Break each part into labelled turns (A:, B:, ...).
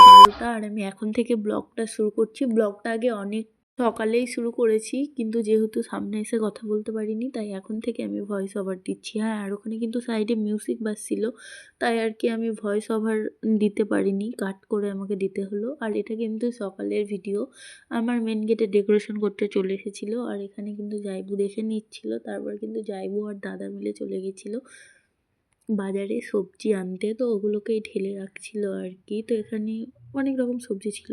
A: বারোটা আর আমি এখন থেকে ব্লগটা শুরু করছি। ব্লগটা আগে অনেক সকালেই শুরু করেছি কিন্তু যেহেতু সামনে এসে কথা বলতে পারিনি, তাই এখন থেকে আমি ভয়েস ওভার দিচ্ছি। হ্যাঁ আর ওখানে কিন্তু সাইডে মিউজিক বাজছিল, তাই আর কি আমি ভয়েস ওভার দিতে পারিনি কাট করে আমাকে দিতে হলো। আর এটা কিন্তু সকালের ভিডিও আমার মেন গেটে ডেকোরেশন করতে চলে এসেছিল। আর এখানে কিন্তু জাইবু দেখে নিচ্ছিল, তারপর কিন্তু জাইবু আর দাদা মিলে চলে গেছিল। বাজারে সবজি আনতে, তো ওগুলোকেই ঢেলে রাখছিলো আর কি তো এখানে অনেক রকম সবজি ছিল।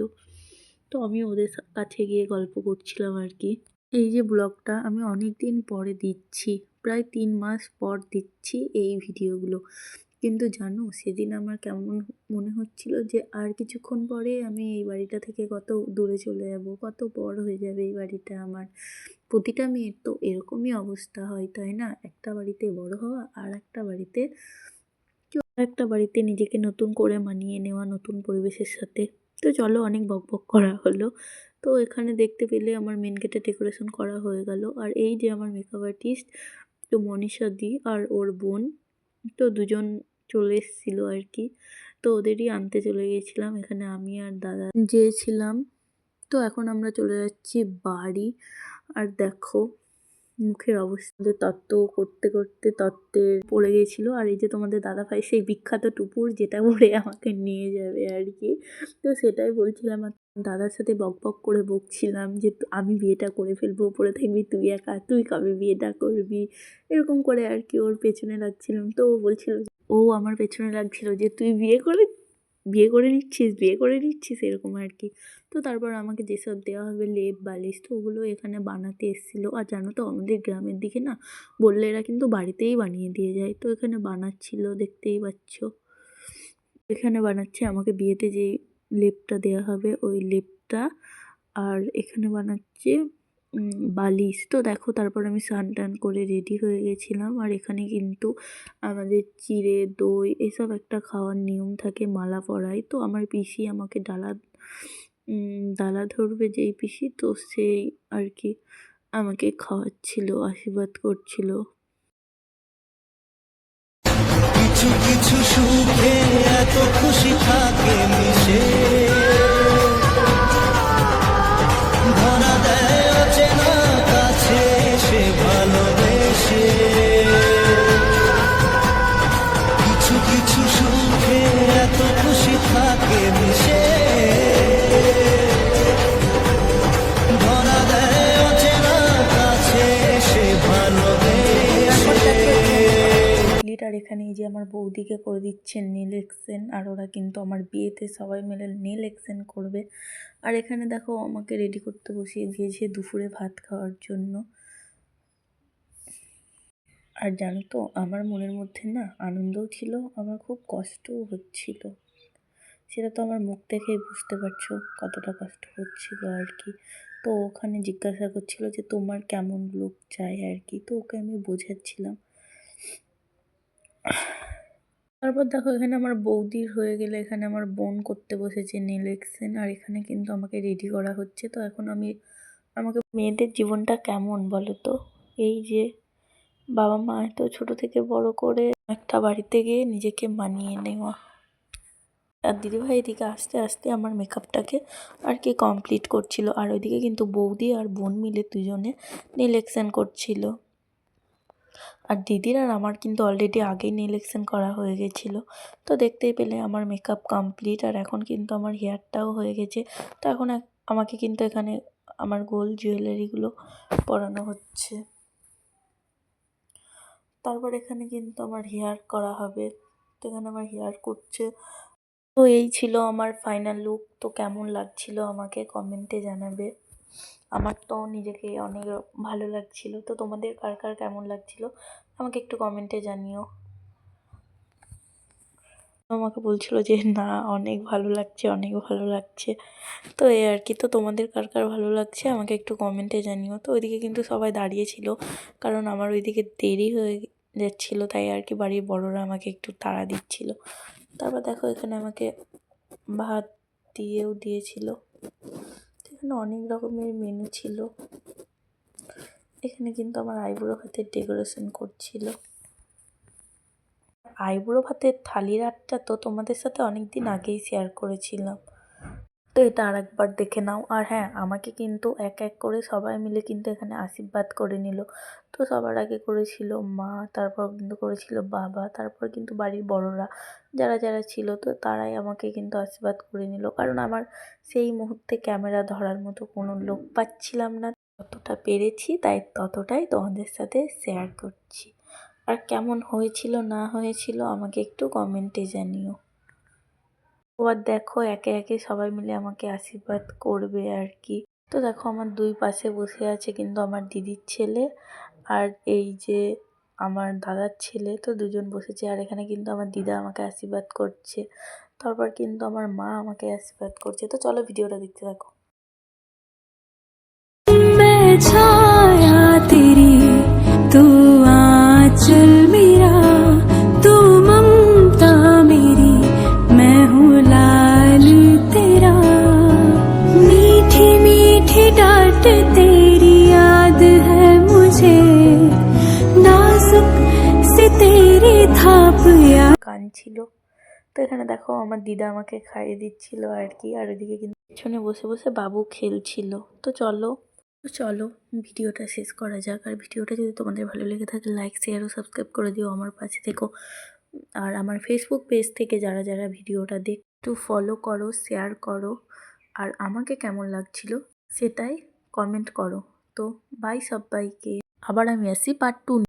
A: তো আমি ওদের কাছে গিয়ে গল্প করছিলাম আর কি এই যে ব্লগটা আমি অনেক দিন পরে দিচ্ছি, প্রায় তিন মাস পর দিচ্ছি এই ভিডিওগুলো। কিন্তু জানো, সেদিন আমার কেমন মনে হচ্ছিল যে আর কিছুক্ষণ পরে আমি এই বাড়িটা থেকে কত দূরে চলে যাব, কত বড় হয়ে যাবে এই বাড়িটা আমার। প্রতিটা মেয়ের তো এরকমই অবস্থা হয়, তাই না? একটা বাড়িতে বড় হওয়া আর একটা বাড়িতে একটা বাড়িতে নিজেকে নতুন করে মানিয়ে নেওয়া, নতুন পরিবেশের সাথে। তো চলো অনেক বক বক করা হলো। তো এখানে দেখতে পেলে আমার মেন গেটে ডেকোরেশন করা হয়ে গেল। আর এই যে আমার মেকআপ আর্টিস্ট তো মনীষা দি আর ওর বোন, তো দুজন চলে এসেছিল আর কি। তো ওদেরই আনতে চলে গিয়েছিলাম। এখানে আমি আর দাদা যেয়েছিলাম তো এখন আমরা চলে যাচ্ছি বাড়ি। আর দেখো, মুখের অবস্থা তত্ত্ব করতে করতে তত্ত্বের পড়ে গেছিল। আর এই যে তোমাদের দাদা ভাই সেই বিখ্যাত টুপুর যেটা পরে আমাকে নিয়ে যাবে আর কি। তো সেটাই বলছিলাম আর দাদার সাথে বক বক করে বকছিলাম যে, আমি বিয়েটা করে ফেলব পরে থাকবি, তুই একা, তুই কবে বিয়েটা করবি? এরকম করে আর কি ওর পেছনে লাগছিলাম। তো ও বলছিল ও আমার পেছনে লাগছিল যে, তুই বিয়ে করে বিয়ে করে নিচ্ছিস, বিয়ে করে নিচ্ছিস এরকম আর কি তো তারপর আমাকে যেসব দেওয়া হবে লেপ, বালিশ, তো ওগুলো এখানে বানাতে এসেছিল। আর জানো তো আমাদের গ্রামের দিকে না বললে এরা কিন্তু বাড়িতেই বানিয়ে দিয়ে যায়। তো এখানে বানাচ্ছিল, দেখতেই পাচ্ছ। এখানে বানাচ্ছে, আমাকে বিয়েতে যে লেপটা দেওয়া হবে ওই লেপটা। আর এখানে বানাচ্ছে বালিশ। তো দেখো, তারপর আমি স্নান টান করে রেডি হয়ে গেছিলাম। আর এখানে কিন্তু আমাদের চিড়ে, দই এসব একটা খাওয়ার নিয়ম থাকে মালা পরায় তো আমার পিসি আমাকে ডালা ডালা ধরবে যেই পিসি, তো সেই আর কি আমাকে খাওয়াচ্ছিল, আশীর্বাদ করছিল।
B: কিছু কিছু সুখে এত খুশি থাকে মিশে।
A: এখানে এই যে আমার বৌদিকে করে দিচ্ছে নীল এক্সেন, আর ওরা কিন্তু আমার বিয়েতে সবাই মিলে নীল এক্সেন করবে। আর এখানে দেখো আমাকে রেডি করতে বসিয়ে দিয়েছে দুপুরে ভাত খাওয়ার জন্য। আর জানো তো, আমার মনের মধ্যে না আনন্দও ছিল, আমার খুব কষ্টও হচ্ছিল। সেটা তো আমার মুখ দেখেই বুঝতে পারছ, কতটা কষ্ট হচ্ছিল আর কি। তো ওখানে জিজ্ঞাসা করছিল যে তোমার কেমন লুক চাই আর কি, তো ওকে আমি বোঝাচ্ছিলাম। তারপর দেখো, এখানে আমার বৌদির হয়ে গেলে এখানে আমার বোন করতে বসেছে নীল এক্সেন আর এখানে কিন্তু আমাকে রেডি করা হচ্ছে। তো এখন আমি, আমাকে মেয়েদের জীবনটা কেমন বলো তো? এই যে বাবা মা এত ছোট থেকে বড় করে একটা বাড়িতে গিয়ে নিজেকে মানিয়ে নেওয়া। আর দিদিভাই এদিকে আস্তে আস্তে আমার মেকআপটাকে আর কি কমপ্লিট করছিল। আর ওইদিকে কিন্তু বৌদি আর বোন মিলে দুজনে নীল এক্সেন করছিল। আর দিদির আর আমার কিন্তু অলরেডি আগেই নিলেকশন করা হয়ে গেছিল। তো দেখতেই পেলে আমার মেকআপ কমপ্লিট আর এখন কিন্তু আমার হেয়ারটাও হয়ে গেছে। তো এখন আমাকে কিন্তু এখানে আমার গোল্ড জুয়েলারিগুলো পরানো হচ্ছে। তারপর এখানে কিন্তু আমার হেয়ার করা হবে। তো এখানে আমার হেয়ার করছে। তো এই ছিল আমার ফাইনাল লুক তো কেমন লাগছিল আমাকে কমেন্টে জানাবে। আমার তো নিজেকে অনেক ভালো লাগছিল। তো তোমাদের কার কার কেমন লাগছিল? আমাকে একটু কমেন্টে জানিও। আমাকে বলছিল যে, না, অনেক ভালো লাগছে, অনেক ভালো লাগছে। তো এই আর কি। তো তোমাদের কার কার ভালো লাগছে, আমাকে একটু কমেন্টে জানিও। তো ওইদিকে কিন্তু সবাই দাঁড়িয়েছিল কারণ আমার ওইদিকে দেরি হয়ে যাচ্ছিল, তাই আর কি বাড়ির বড়রা আমাকে একটু তাড়া দিচ্ছিল। তারপর দেখো এখানে আমাকে ভাত দিয়েও দিয়েছিল। এখানে অনেক রকমের মেনু ছিল। এখানে কিন্তু আমার আইবুড়ো ভাতের ডেকোরেশন করছিল। আইবুড়ো ভাতের থালির আটটা তো তোমাদের সাথে অনেক দিন আগেই শেয়ার করেছিলাম। তো এটা আর একবার দেখে নাও। আর হ্যাঁ আমাকে কিন্তু এক এক করে সবাই মিলে কিন্তু এখানে আশীর্বাদ করে নিল। তো সবার আগে করেছিল মা, তারপর কিন্তু করেছিল বাবা, তারপর কিন্তু বাড়ির বড়রা। যারা যারা ছিল তো তারাই আমাকে কিন্তু আশীর্বাদ করে নিল। কারণ আমার সেই মুহূর্তে ক্যামেরা ধরার মতো কোনো লোক পাচ্ছিলাম না। যতটা পেরেছি তাই ততটাই তোমাদের সাথে শেয়ার করছি। আর কেমন হয়েছিল না হয়েছিল আমাকে একটু কমেন্টে জানিও। আবার দেখো একে একে সবাই মিলে আমাকে আশীর্বাদ করবে আর কি। তো দেখো আমার দুই পাশে বসে আছে কিন্তু আমার দিদির ছেলে আর এই যে আমার দাদার ছেলে, তো দুজন বসেছে আর এখানে কিন্তু আমার দিদা আমাকে আশীর্বাদ করছে। তারপর কিন্তু আমার মা আমাকে আশীর্বাদ করছে। তো চলো ভিডিওটা দেখতে থাকো। কান ছিল। তো এখানে দেখো আমার দিদা আমাকে খাইয়ে দিচ্ছিল আর কি, আর ওইদিকে কিন্তু পেছনে বসে বসে বাবু খেলছিল। তো চলো তো চলো ভিডিওটা শেষ করা যাক। আর ভিডিওটা যদি তোমাদের ভালো লেগে থাকে লাইক শেয়ার ও সাবস্ক্রাইব করে দিও আমার পাশে থেকেও আর আমার ফেসবুক পেজ থেকে যারা যারা ভিডিওটা দেখ একটু ফলো করো শেয়ার করো। আর আমাকে কেমন লাগছিল সেটাই কমেন্ট করো। তো বাই সব্বাইকে আবার আমি আসি পার্ট টু